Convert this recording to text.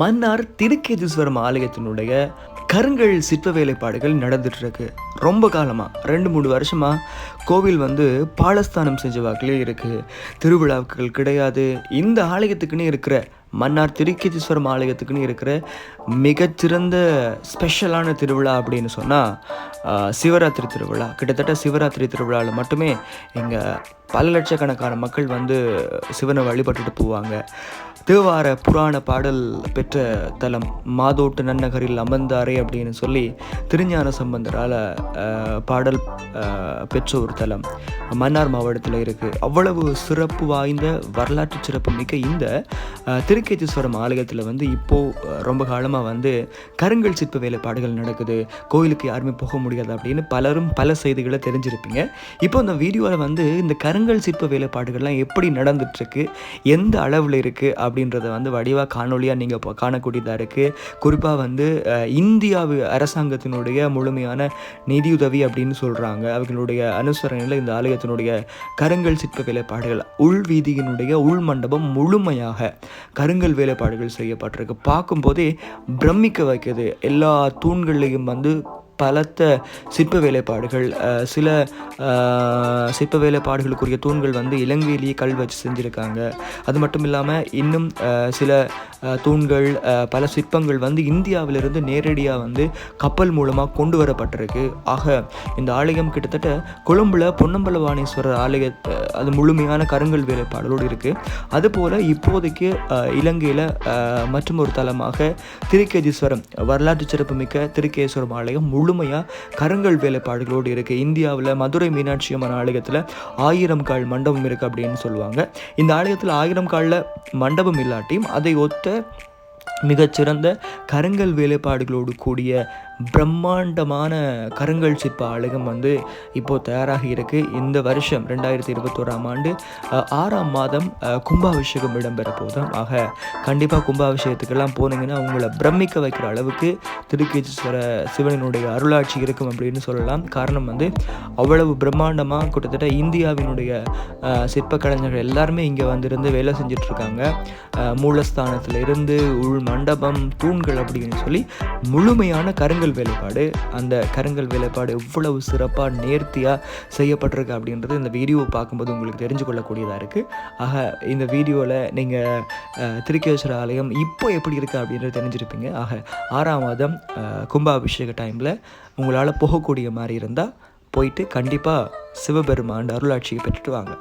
மன்னார் திருக்கேதீஸ்வரம் ஆலயத்தினுடைய கருங்கல் சிற்ப வேலைப்பாடுகள் நடந்துட்டுருக்கு. ரொம்ப காலமாக ரெண்டு மூணு வருஷமாக கோவில் வந்து பாலஸ்தானம் செஞ்ச வாக்கிலே இருக்குது திருவிழாக்கள் கிடையாது. இந்த ஆலயத்துக்குன்னு இருக்கிற மன்னார் திருக்கேதீஸ்வரம் ஆலயத்துக்குன்னு இருக்கிற மிகச்சிறந்த ஸ்பெஷலான திருவிழா அப்படின்னு சொன்னால் சிவராத்திரி திருவிழா. கிட்டத்தட்ட சிவராத்திரி திருவிழாவில் மட்டுமே இங்கே பல லட்சக்கணக்கான மக்கள் வந்து சிவனை வழிபட்டுட்டு போவாங்க. தேவார புராண பாடல் பெற்ற தலம் மாதோட்டு நன்னகரில் அமர்ந்தாரே அப்படின்னு சொல்லி திருஞான சம்பந்தரால் பாடல் பெற்ற ஒரு தலம். மன்னார் மாவட்டத்தில் இருக்குது அவ்வளவு சிறப்பு வாய்ந்த வரலாற்று சிறப்பு மிக்க இந்த அஹ், திருக்கேதீஸ்வரம் ஆலயத்தில் வந்து இப்போது ரொம்ப காலமாக வந்து கருங்கல் சிற்ப வேலைப்பாடுகள் நடக்குது. கோயிலுக்கு யாருமே போக முடியாது அப்படின்னு பலரும் பல செய்திகளை தெரிஞ்சிருப்பீங்க. இப்போ இந்த வீடியோவில் வந்து இந்த கருங்கல் சிற்ப வேலைப்பாடுகள்லாம் எப்படி நடந்துட்டுருக்கு? எந்த அளவில் இருக்குது அப்படின்றத வந்து வடிவாக காணொலியாக நீங்கள் இப்போ காணக்கூடியதாக இருக்குது குறிப்பாக வந்து இந்தியாவு அரசாங்கத்தினுடைய முழுமையான நிதியுதவி அப்படின்னு சொல்கிறாங்க அவர்களுடைய அனுசரணையில் இந்த ஆலயத்தினுடைய கருங்கல் சிற்ப வேலைப்பாடுகள் உள் வீதியினுடைய உள் மண்டபம் முழுமையாக கருங்கல் வேலைப்பாடுகள் செய்யப்பட்டிருக்கு. பார்க்கும்போதே பிரமிக்க வைக்கிறது எல்லா தூண்கள்லையும் வந்து பலத்த சிற்ப வேலைப்பாடுகள் சில சிற்ப வேலைப்பாடுகளுக்குரிய தூண்கள் வந்து இலங்கையிலேயே கல் வச்சு செஞ்சுருக்காங்க. அது மட்டும் இல்லாமல் இன்னும் சில தூண்கள் பல சிற்பங்கள் வந்து இந்தியாவிலிருந்து நேரடியாக வந்து கப்பல் மூலமாக கொண்டு வரப்பட்டிருக்கு. ஆக இந்த ஆலயம் கிட்டத்தட்ட கொழும்புல பொன்னம்பலவாணீஸ்வரர் ஆலய அது முழுமையான கருங்கல் வேலைப்பாடுகளோடு இருக்குது அதுபோல் இப்போதைக்கு இலங்கையில் மற்றும் ஒரு தலமாக திருக்கேதீஸ்வரம் வரலாற்று சிறப்புமிக்க திருக்கேஸ்வரம் ஆலயம் முழு முழுமையாக கருங்கல் வேலைப்பாடுகளோடு இருக்குது இந்தியாவில் மதுரை மீனாட்சி அம்மன் ஆலயத்தில் ஆயிரம் கால் மண்டபம் இருக்குது அப்படின்னு சொல்லுவாங்க. இந்த ஆலயத்தில் ஆயிரம் காலில் மண்டபம் இல்லாட்டியும் அதை ஒத்த மிகச்சிறந்த கருங்கல் வேலைப்பாடுகளோடு கூடிய பிரம்மாண்டமான கருங்கல் சிற்ப ஆலயம் வந்து இப்போது தயாராகி இருக்குது இந்த வருஷம் ரெண்டாயிரத்தி இருபத்தோராம் ஆண்டு ஆறாம் மாதம் கும்பாபிஷேகம் இடம்பெற போதும். ஆக கண்டிப்பாக கும்பாபிஷேகத்துக்கெல்லாம் போனீங்கன்னா உங்களை பிரமிக்க வைக்கிற அளவுக்கு திருக்கீச்சீஸ்வர சிவனினுடைய அருளாட்சி இருக்கும் அப்படின்னு சொல்லலாம். காரணம் வந்து அவ்வளவு பிரம்மாண்டமாக கிட்டத்தட்ட இந்தியாவினுடைய சிற்ப கலைஞர்கள் எல்லாருமே இங்கே வந்திருந்து வேலை செஞ்சிட்ருக்காங்க. மூலஸ்தானத்தில் இருந்து உள் மண்டபம் தூண்கள் அப்படின்னு சொல்லி முழுமையான கருங்கல் வேலைப்பாடு அந்த கருங்கல் வேலைப்பாடு எவ்வளவு சிறப்பாக நேர்த்தியாக செய்யப்பட்டிருக்கு அப்படின்றது இந்த வீடியோ பார்க்கும்போது உங்களுக்கு தெரிஞ்சு கொள்ளக்கூடியதாக இருக்குது ஆக இந்த வீடியோவில் நீங்கள் திருக்கேஸ்வர ஆலயம் இப்போ எப்படி இருக்குது அப்படின்றது தெரிஞ்சிருப்பீங்க. ஆக ஆறாம் மாதம் கும்பாபிஷேக டைமில் உங்களால் போகக்கூடிய மாதிரி இருந்தால் போயிட்டு கண்டிப்பாக சிவபெருமான் அருளாட்சியை பெற்றுட்டு வாங்க.